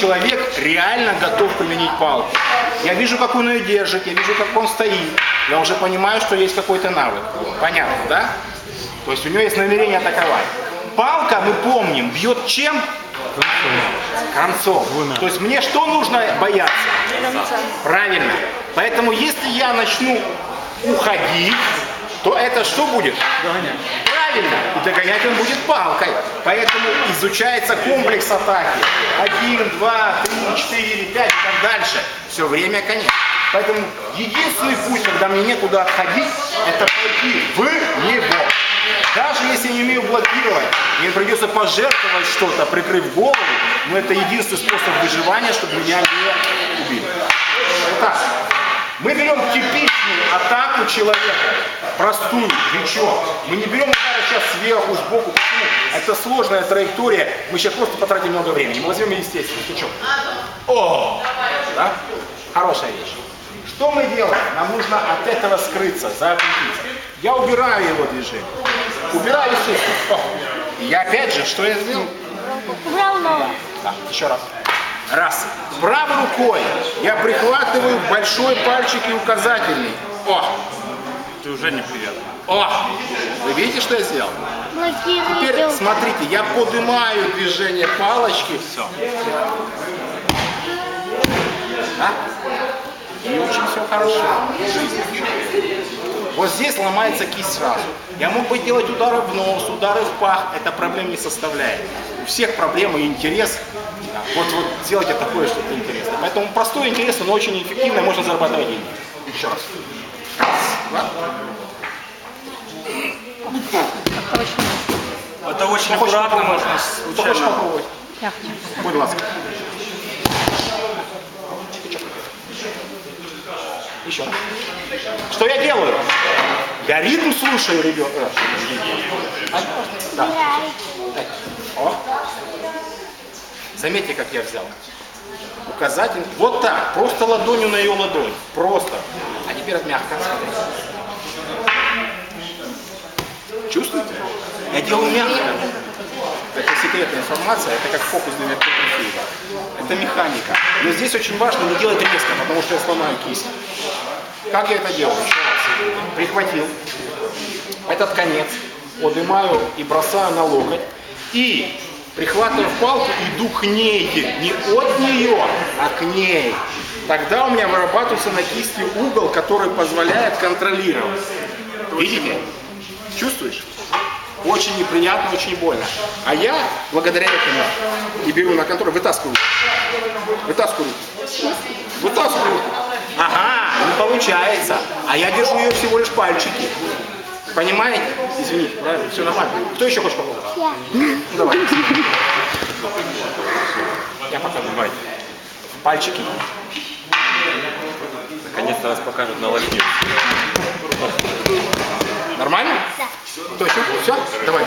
человек реально готов применить палку. Я вижу, как он ее держит, я вижу, как он стоит. Я уже понимаю, что есть какой-то навык. Понятно, да? То есть у него есть намерение атаковать. Палка, мы помним, бьет чем? Концом. То есть мне что нужно бояться? Правильно. Поэтому если я начну уходить, то это что будет? Правильно. И догонять он будет палкой. Поэтому изучается комплекс атаки. Один, два, три, четыре, пять и так дальше. Все время конец. Поэтому единственный путь, когда мне некуда отходить, это пойти в него. Даже если я не умею блокировать, мне придется пожертвовать что-то, прикрыв голову, но это единственный способ выживания, чтобы меня не убили. Итак, мы берем типичную атаку человека, простую, плечо. Мы не берем удары сейчас сверху, сбоку. Почему? Это сложная траектория. Мы сейчас просто потратим много времени. Мы возьмем естественный плечо. О! Да? Хорошая вещь. Что мы делаем? Нам нужно от этого скрыться, закрепиться. Я убираю его движение. Убираю естественно. О! И Я опять же, что я сделал? Убрал ногу. Да, еще раз. Раз. Правой рукой я прихватываю большой пальчик и указательный. О! Ты уже неприятно. О! Вы видите, что я сделал? Теперь смотрите, я поднимаю движение палочки. Все. Да? И очень все хорошо. Вот здесь ломается кисть сразу. Я мог бы делать удары в нос, удары в пах. Это проблем не составляет. У всех проблемы и интерес. Вот, вот сделайте такое что-то интересное. Поэтому простое, интересное, но очень эффективно, можно зарабатывать деньги. Еще раз. Это очень аккуратно, можно случайно. попробовать? Я хочу. Будь ласка. Еще. Что я делаю? Я ритм слушаю, ребята. Да. О. Заметьте, как я взял. Указатель. Вот так. Просто ладонью на ее ладонь. Просто. А теперь мягко. Чувствуете? Я делаю мягко. Это секретная информация, это как фокус для Это механика. Но здесь очень важно не делать резко, потому что я сломаю кисть. Как я это делаю? Прихватил этот конец, поднимаю и бросаю на локоть. И прихватываю палку, иду к ней. Не от нее, а к ней. Тогда у меня вырабатывается на кисти угол, который позволяет контролировать. Видите? Чувствуешь? Очень неприятно, очень больно. А я, благодаря этому, и беру на контроль, вытаскиваю. Вытаскиваю. Получается. А я держу ее всего лишь пальчики. Понимаете? Извините, правильно, все нормально. Кто еще хочет попробовать? Я. Ну, давай. Я пока давай. Пальчики. Наконец-то нас покажут на лапе. Нормально? Да. Еще? Все? Давай.